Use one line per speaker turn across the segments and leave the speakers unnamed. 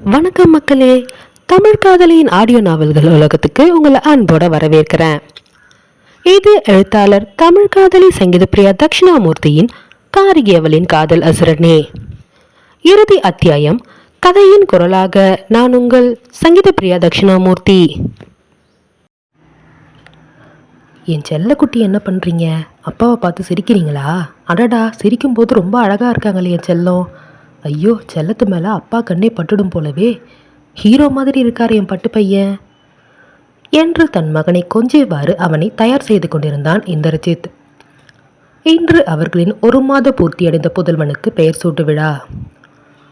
வணக்கம் மக்களே. தமிழ் காதலியின் ஆடியோ நாவல்கள் உலகத்துக்கு உங்களை அன்போட வரவேற்கிறேன். இது எழுத்தாளர் தமிழ் காதலி சங்கீதப்பிரியா தட்சிணாமூர்த்தியின் காரிகேவலின் காதல் அசுரனே. இறுதி அத்தியாயம் கதையின் குரலாக நான் உங்கள் சங்கீதப்பிரியா தட்சிணாமூர்த்தி என் செல்லக்குட்டி என்ன பண்ணுறீங்க அப்பாவை பார்த்து சிரிக்கிறீங்களா? அடடா சிரிக்கும்போது ரொம்ப அழகாக இருக்காங்களே என் செல்லம். ஐயோ செல்லத்து மேலே அப்பா கண்ணே பட்டுடும் போலவே. ஹீரோ மாதிரி இருக்கார் என் பட்டு பையன். என்று தன் மகனை கொஞ்சியவாறு அவனை தயார் செய்து கொண்டிருந்தான் இந்திரஜித். இன்று அவர்களின் ஒரு மாத பூர்த்தியடைந்த புதல்வனுக்கு பெயர் சூட்டு விழா.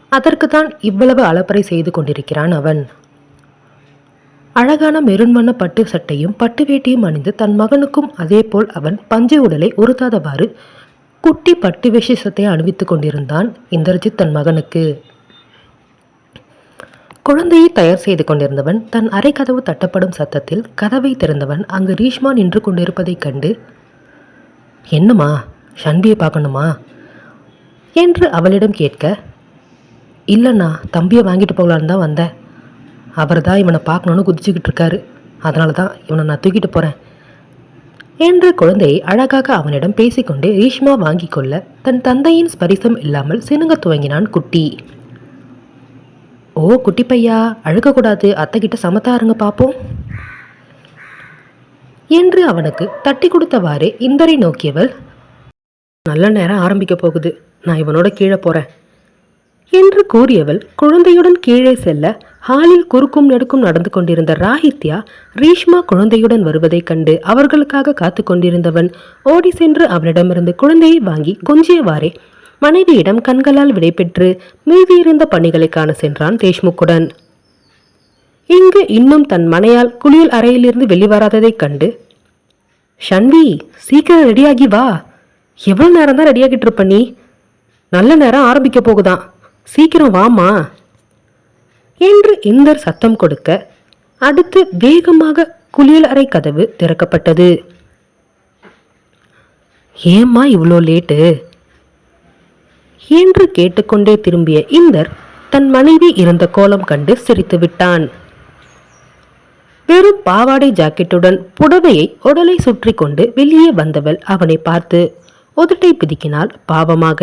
அதற்கு தான் இவ்வளவு அலப்பறை செய்து கொண்டிருக்கிறான் அவன். அழகான மெருண் வண்ண பட்டு சட்டையும் பட்டு வேட்டியும் அணிந்து தன் மகனுக்கும் அதேபோல் அவன் பஞ்சை உடலை உறுத்தாதவாறு குட்டி பட்டு விசேஷத்தை அணிவித்துக் கொண்டிருந்தான் இந்திரஜித் தன் மகனுக்கு. குழந்தையை தயார் செய்து கொண்டிருந்தவன் தன் அறை கதவு தட்டப்படும் சத்தத்தில் கதவை திறந்தவன் அங்கு ரீஷ்மா நின்று கொண்டிருப்பதைக் கண்டு என்னம்மா ஷன்பியை பார்க்கணுமா? என்று அவளிடம் கேட்க இல்லைண்ணா தம்பியை வாங்கிட்டு போகலான்னு தான் வந்தேன். அவர் தான் இவனை பார்க்கணுன்னு குதிச்சுக்கிட்டு இருக்காரு. அதனால தான் இவனை நான் தூக்கிட்டு போகிறேன் என்று குழந்தையை அழகாக அவனிடம் பேசிக்கொண்டு ரீஷ்மா வாங்கிக் கொள்ள தன் தந்தையின் ஸ்பரிசம் இல்லாமல் சினுங்க துவங்கினான் குட்டி. ஓ குட்டி பையா அழுகக்கூடாது. அத்தைக்கிட்ட சமத்தாருங்க பார்ப்போம் என்று அவனுக்கு தட்டி கொடுத்தவாறே இந்தரை நோக்கியவள் நல்ல நேரம் ஆரம்பிக்க போகுது. நான் இவனோட கீழே போகிறேன் என்று கூறியவள் குழந்தையுடன் கீழே செல்ல ஹாலில் குறுக்கும் நடுக்கும் நடந்து கொண்டிருந்த ராஹித்யா ரீஷ்மா குழந்தையுடன் வருவதைக் கண்டு அவர்களுக்காக காத்து கொண்டிருந்தவன் ஓடி சென்று அவனிடமிருந்து குழந்தையை வாங்கி கொஞ்சியவாறே. மனைவியிடம் கண்களால் விடைபெற்று மீதியிருந்த பணிகளை காண சென்றான் தேஷ்முக்குடன். இங்கு இன்னும் தன் மனையால் குளியல் அறையிலிருந்து வெளிவராததைக் கண்டு ஷன்வி சீக்கிரம் ரெடியாகி வா. எவ்வளோ நேரம் தான் ரெடியாகிட்டு இருப்ப நீ? நல்ல நேரம் ஆரம்பிக்க போகுதான். சீக்கிரம் வாமா என்று இந்தர் சத்தம் கொடுக்க அடுத்து வேகமாக குளியல் அறை கதவு திறக்கப்பட்டது. ஏம்மா இவ்வளோ லேட்டு? என்று கேட்டுக்கொண்டே திரும்பிய இந்தர் தன் மனைவி இருந்த கோலம் கண்டு சிரித்து விட்டான். வெறும் பாவாடை ஜாக்கெட்டுடன் புடவையை உடலை சுற்றி கொண்டு வெளியே வந்தவள் அவனை பார்த்து உதட்டை பிதுக்கினாள் பாவமாக?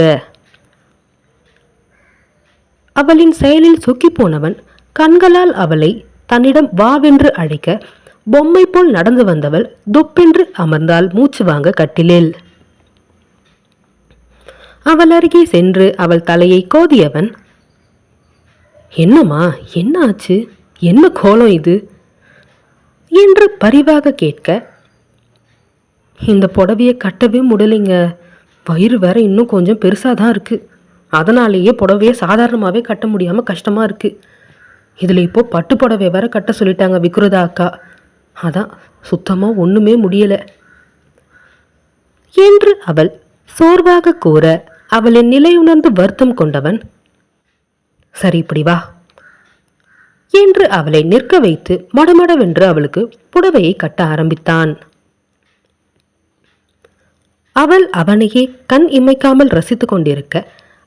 அவளின் செயலில் சொக்கி போனவன் கண்களால் அவளை தன்னிடம் வாவென்று அழைக்க பொம்மை போல் நடந்து வந்தவள் துப்பென்று அமர்ந்தால் மூச்சு வாங்க கட்டிலில். அவள் அருகே சென்று அவள் தலையை கோதியவன் என்னம்மா என்ன ஆச்சு என்ன கோலம் இது? என்று பரிவாக கேட்க இந்த புடவையை கட்டவே முடியலைங்க. வயிறு வேற இன்னும் கொஞ்சம் பெருசாக தான் இருக்கு. அதனாலேயே புடவையை சாதாரணமாகவே கட்ட முடியாமல் கஷ்டமாக இருக்கு. இதில் இப்போ பட்டு புடவை வேற கட்ட சொல்லிட்டாங்க விக்ருதா அக்கா. அதான் சுத்தமாக ஒன்றுமே முடியலை. என்று அவள் சோர்வாக கூற அவளின் நிலையுணர்ந்து வருத்தம் கொண்டவன் சரி இப்படி வா. என்று அவளை நிற்க வைத்து மடமடவென்று அவளுக்கு புடவையை கட்ட ஆரம்பித்தான். அவள் அவனையே கண் இமைக்காமல் ரசித்துக் கொண்டிருக்க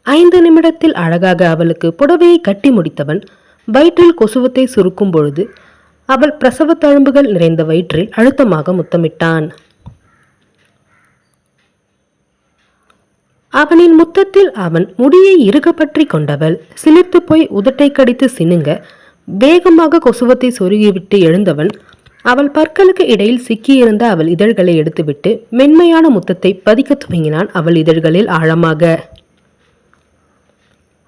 ஐந்து நிமிடத்தில் அழகாக அவளுக்கு புடவையை கட்டி முடித்தவன் வயிற்றில் கொசுவத்தை சுருக்கும் பொழுது அவள் பிரசவ தழும்புகள் நிறைந்த வயிற்றில் அழுத்தமாக முத்தமிட்டான். அவனின் முத்தத்தில் அவன் முடியை இறுக பற்றி கொண்டவள். சிலிர்த்து போய் உதட்டை கடித்து சினுங்க வேகமாக கொசுவத்தை சொருகிவிட்டு எழுந்தவன் அவள் பற்களுக்கு இடையில் சிக்கியிருந்த அவள் இதழ்களை எடுத்துவிட்டு மென்மையான முத்தத்தை பதிக்கத் துவங்கினான் அவள் இதழ்களில் ஆழமாக.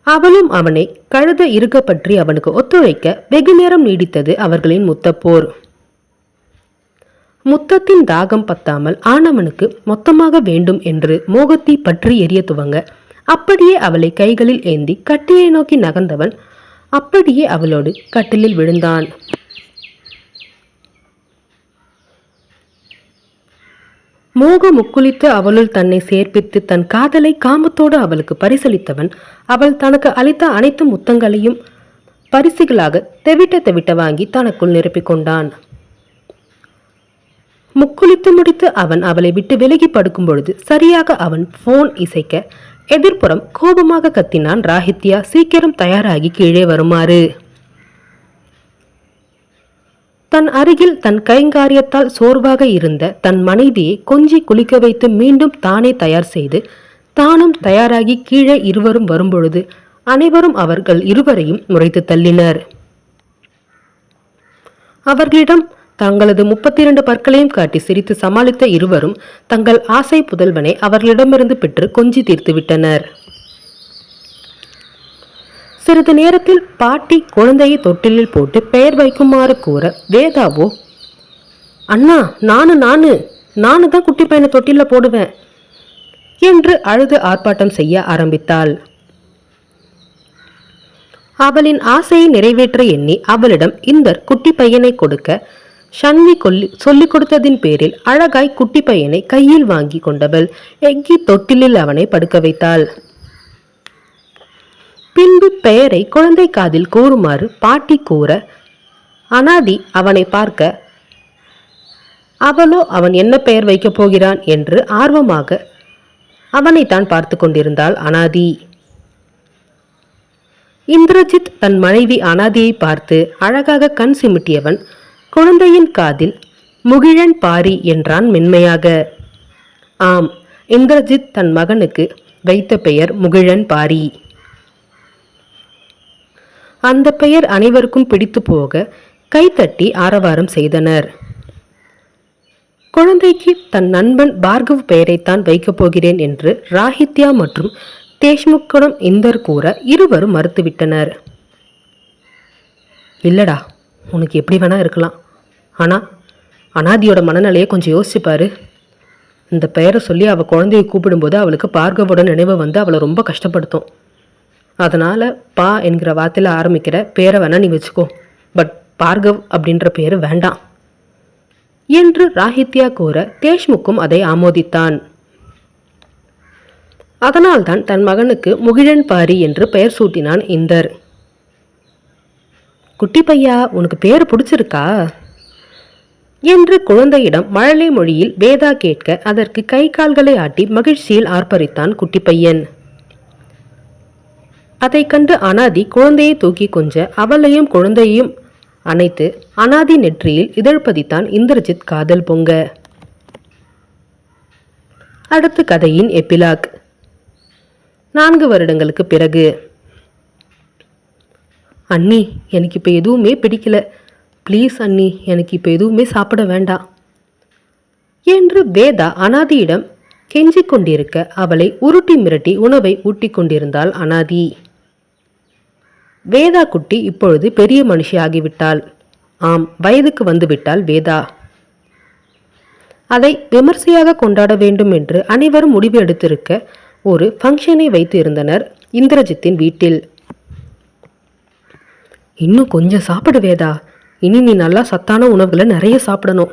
அவளும் அவனை கழுத இருக்க பற்றி அவனுக்கு ஒத்துழைக்க வெகு நேரம் நீடித்தது அவர்களின் முத்தப்போர் முத்தத்தின் தாகம் பத்தாமல் ஆனவனுக்கு மொத்தமாக வேண்டும் என்று மோகத்தை பற்றி எரிய துவங்க அப்படியே அவளை கைகளில் ஏந்தி கட்டிலை நோக்கி நகர்ந்தவன் அப்படியே அவளோடு கட்டிலில் விழுந்தான். மூக முக்குளித்து அவளுள் தன்னை சேர்ப்பித்து தன் காதலை காமத்தோடு அவளுக்கு பரிசளித்தவன் அவள் தனக்கு அளித்த அனைத்து முத்தங்களையும் பரிசுகளாக தெவிட்ட தெவிட்ட வாங்கி தனக்குள் நிரப்பிக் கொண்டான். முக்குளித்து முடித்து அவன் அவளை விட்டு விலகி படுக்கும் பொழுது சரியாக அவன் போன் இசைக்க எதிர்ப்புறம் கோபமாக கத்தினான் ராஹித்யா சீக்கிரம் தயாராகி கீழே வருமாறு. தன் அருகில் தன் கைங்காரியத்தால் சோர்வாக இருந்த தன் மனைவியை கொஞ்சி குளிக்க வைத்து மீண்டும் தானே தயார் செய்து தானும் தயாராகி கீழே இருவரும் வரும்பொழுது அனைவரும் அவர்கள் இருவரையும் முறைத்து தள்ளினர். அவர்களிடம் தங்களது முப்பத்தி இரண்டு பற்களையும் காட்டி சிரித்து சமாளித்த இருவரும் தங்கள் ஆசை புதல்வனை அவர்களிடமிருந்து பெற்று கொஞ்சி தீர்த்துவிட்டனர். சிறிது நேரத்தில் பாட்டி குழந்தையை தொட்டிலில் போட்டு பெயர் வைக்குமாறு கூற வேதாவோ அண்ணா நானு நானு நானு தான் குட்டி பையனை தொட்டிலில் போடுவேன் என்று அழுது ஆர்ப்பாட்டம் செய்ய ஆரம்பித்தாள். அவளின் ஆசையை நிறைவேற்ற எண்ணி அவளிடம் இந்த குட்டி பையனை கொடுக்க. ஷன்வி கொல்லி சொல்லிக் கொடுத்ததின் பேரில் அழகாய் குட்டி பையனை கையில் வாங்கி கொண்டவள் எக்கி தொட்டிலில் அவனை படுக்க வைத்தாள். பின்பு பெயரை குழந்தை காதில் கூறுமாறு பாட்டி கூற அனாதி அவனை பார்க்க. அவளோ அவன் என்ன பெயர் வைக்கப் போகிறான்? என்று ஆர்வமாக அவனைத்தான் பார்த்து கொண்டிருந்தாள் அனாதி. இந்திரஜித் தன் மனைவி அனாதியை பார்த்து அழகாக கண் சிமிட்டியவன் குழந்தையின் காதில் முகிழன் பாரி என்றான் மென்மையாக. ஆம் இந்திரஜித் தன் மகனுக்கு வைத்த பெயர் முகிழன் பாரி. அந்த பெயர் அனைவருக்கும் பிடித்து போக கைத்தட்டி ஆரவாரம் செய்தனர். குழந்தைக்கு தன் நண்பன் பார்கவ் பெயரைத்தான் வைக்கப் போகிறேன் என்று ராஹித்யா மற்றும் தேஷ்முக்கிடம் இந்தர் கூற இருவரும் மறுத்துவிட்டனர். இல்லடா உனக்கு எப்படி வேணா இருக்கலாம். ஆனால் அனாதியோட மனநிலையை கொஞ்சம் யோசிச்சுப்பாரு இந்த பெயரை சொல்லி அவள் குழந்தையை கூப்பிடும்போது அவளுக்கு பார்கவோட நினைவு வந்து அவளை ரொம்ப கஷ்டப்படுத்தும். அதனால் பா என்கிற வார்த்தையில் ஆரம்பிக்கிற பேரை வேணால் நீ வச்சுக்கோ. பட் பார்கவ் அப்படின்ற பேர் வேண்டாம். என்று ராஹித்யா கூற தேஷ்முக்கும் அதை ஆமோதித்தான். அதனால்தான் தன் மகனுக்கு முகிழன் பாரி என்று பெயர் சூட்டினான் இந்தர். குட்டி பையா உனக்கு பேர் பிடிச்சிருக்கா? என்று குழந்தையிடம் மழலை மொழியில் வேதா கேட்க அதற்கு கை கால்களை ஆட்டி மகிழ்ச்சியில் ஆர்ப்பரித்தான் குட்டி பையன். அதைக் கண்டு அனாதி குழந்தையை தூக்கி கொஞ்ச அவளையும் குழந்தையையும் அணைத்து அனாதி நெற்றியில் இதழ் பதித்தான் இந்திரஜித் காதல் பொங்க. அடுத்து கதையின் எபிலாக். நான்கு வருடங்களுக்கு பிறகு. அண்ணி எனக்கு இப்போ எதுவுமே பிடிக்கல. ப்ளீஸ் அண்ணி எனக்கு இப்போ எதுவுமே சாப்பிட வேண்டாம். என்று வேதா அனாதியிடம் கெஞ்சிக் கொண்டிருக்க அவளை உருட்டி மிரட்டி உணவை ஊட்டிக் கொண்டிருந்தாள் அனாதி. வேதா குட்டி இப்பொழுது பெரிய மனுஷியாகிவிட்டாள். ஆம் வயதுக்கு வந்துவிட்டாள் வேதா. அதை விமர்சையாக கொண்டாட வேண்டும் என்று அனைவரும் முடிவு எடுத்திருக்க ஒரு ஃபங்க்ஷனை வைத்து இருந்தனர் இந்திரஜித்தின் வீட்டில். இன்னும் கொஞ்சம் சாப்பிடு வேதா. இனி நீ நல்லா சத்தான உணவுகளை நிறைய சாப்பிடணும்.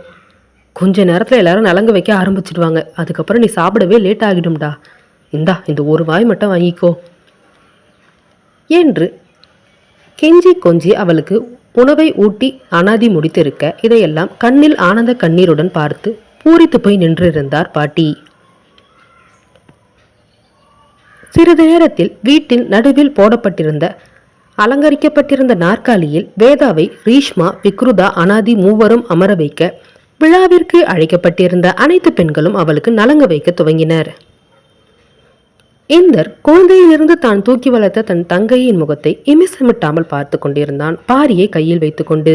கொஞ்ச நேரத்தில் எல்லாரும் நலங்கு வைக்க ஆரம்பிச்சிடுவாங்க. அதுக்கப்புறம் நீ சாப்பிடவே லேட் ஆகிடும்டா. இந்தா இந்த ஒரு வாய் மட்டும் வாங்கிக்கோ. என்று கெஞ்சி கொஞ்சி அவளுக்கு உணவை ஊட்டி அனாதி முடித்திருக்க இதையெல்லாம் கண்ணில் ஆனந்த கண்ணீருடன் பார்த்து பூரித்து போய் நின்றிருந்தார் பாட்டி. சிறிது நேரத்தில் வீட்டின் நடுவில் போடப்பட்டிருந்த அலங்கரிக்கப்பட்டிருந்த நாற்காலியில் வேதாவை ரீஷ்மா விக்ருதா அனாதி மூவரும் அமர வைக்க விழாவிற்கு அழைக்கப்பட்டிருந்த அனைத்து பெண்களும் அவளுக்கு நலங்க வைக்க துவங்கினர். இந்தர் குழந்தையிலிருந்து தான் தூக்கி வளர்த்த தன் தங்கையின் முகத்தை இமிசமிட்டாமல் பார்த்து கொண்டிருந்தான். பாரியை கையில் வைத்துக்கொண்டு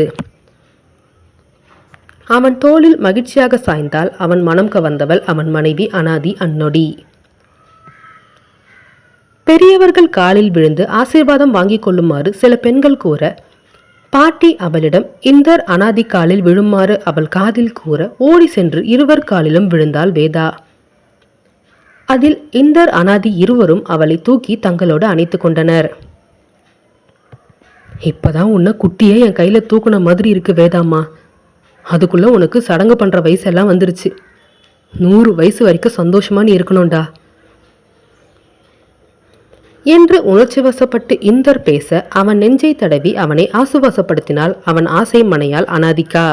அவன் தோளில் மகிழ்ச்சியாக சாய்ந்தால் அவன் மனம் கவர்ந்தவள் அவன் மனைவி அனாதி அன்னொடி. பெரியவர்கள் காலில் விழுந்து ஆசீர்வாதம் வாங்கிக் கொள்ளுமாறு சில பெண்கள் கூற பாட்டி அவளிடம் இந்தர் அனாதி காலில் விழுமாறு? அவள் காதில் கூற ஓடி சென்று இருவர் காலிலும் விழுந்தாள் வேதா? அதில் இந்தர் அனாதி இருவரும் அவளை தூக்கி தங்களோடு அணைத்து கொண்டனர். இப்போதான் உன்னை குட்டியே என் கையில் தூக்குன மாதிரி இருக்கு வேதாம்மா. அதுக்குள்ள உனக்கு சடங்கு பண்ற வயசெல்லாம் வந்துருச்சு. நூறு வயசு வரைக்கும் சந்தோஷமா நீ இருக்கணும்டா. என்று உணர்ச்சி வசப்பட்டு இந்தர் பேச அவன் நெஞ்சை தடவி அவனை ஆசுவாசப்படுத்தினால் அவன் ஆசை மனையால் அனாதிக்கா.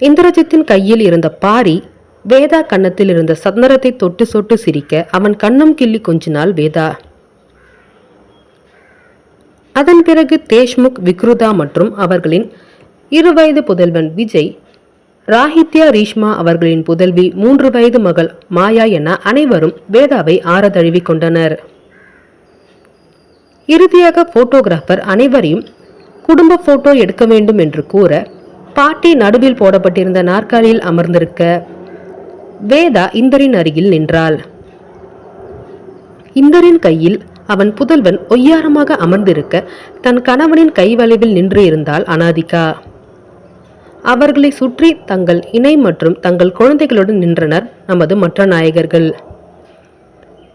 இந்திரஜித்தின் கையில் இருந்த பாரி வேதா கன்னத்தில் இருந்த சந்தனத்தை தொட்டு சொட்டு சிரிக்க அவன் கண்ணம் கிள்ளி கொஞ்சினாள் வேதா. அதன் பிறகு தேஷ்முக் விக்ருதா மற்றும் அவர்களின் இரு வயது புதல்வன் விஜய் ராஹித்யா ரீஷ்மா அவர்களின் புதல்வி மூன்று வயது மகள் மாயா என அனைவரும் வேதாவை ஆறதழுவிக் கொண்டனர். இறுதியாக போட்டோகிராஃபர் அனைவரையும் குடும்ப போட்டோ எடுக்க வேண்டும் என்று கூற பாட்டி நடுவில் போடப்பட்டிருந்த நாற்காலியில் அமர்ந்திருக்க வேதா இந்தரின் அருகில் நின்றாள். இந்தரின் கையில் அவன் புதல்வன் ஒய்யாரமாக அமர்ந்திருக்க தன் கணவனின் கைவளைவில் நின்று இருந்தாள் அனாதிகா. அவர்களை சுற்றி தங்கள் இணை மற்றும் தங்கள் குழந்தைகளுடன் நின்றனர் நமது மற்ற நாயகர்கள்.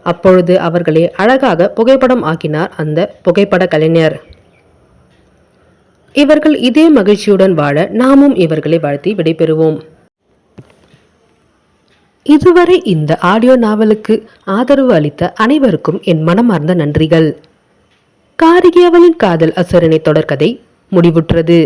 அப்பொழுது அவர்களை அழகாக புகைப்படம் ஆக்கினார் அந்த புகைப்பட கலைஞர். இவர்கள் இதே மகிழ்ச்சியுடன் வாழ நாமும் இவர்களை வாழ்த்தி விடைபெறுவோம். இதுவரை இந்த ஆடியோ நாவலுக்கு ஆதரவு அளித்த அனைவருக்கும் என் மனமார்ந்த நன்றிகள். காரிகேயவனின் காதல் அசுரனை தொடர்கதை முடிவுற்றது.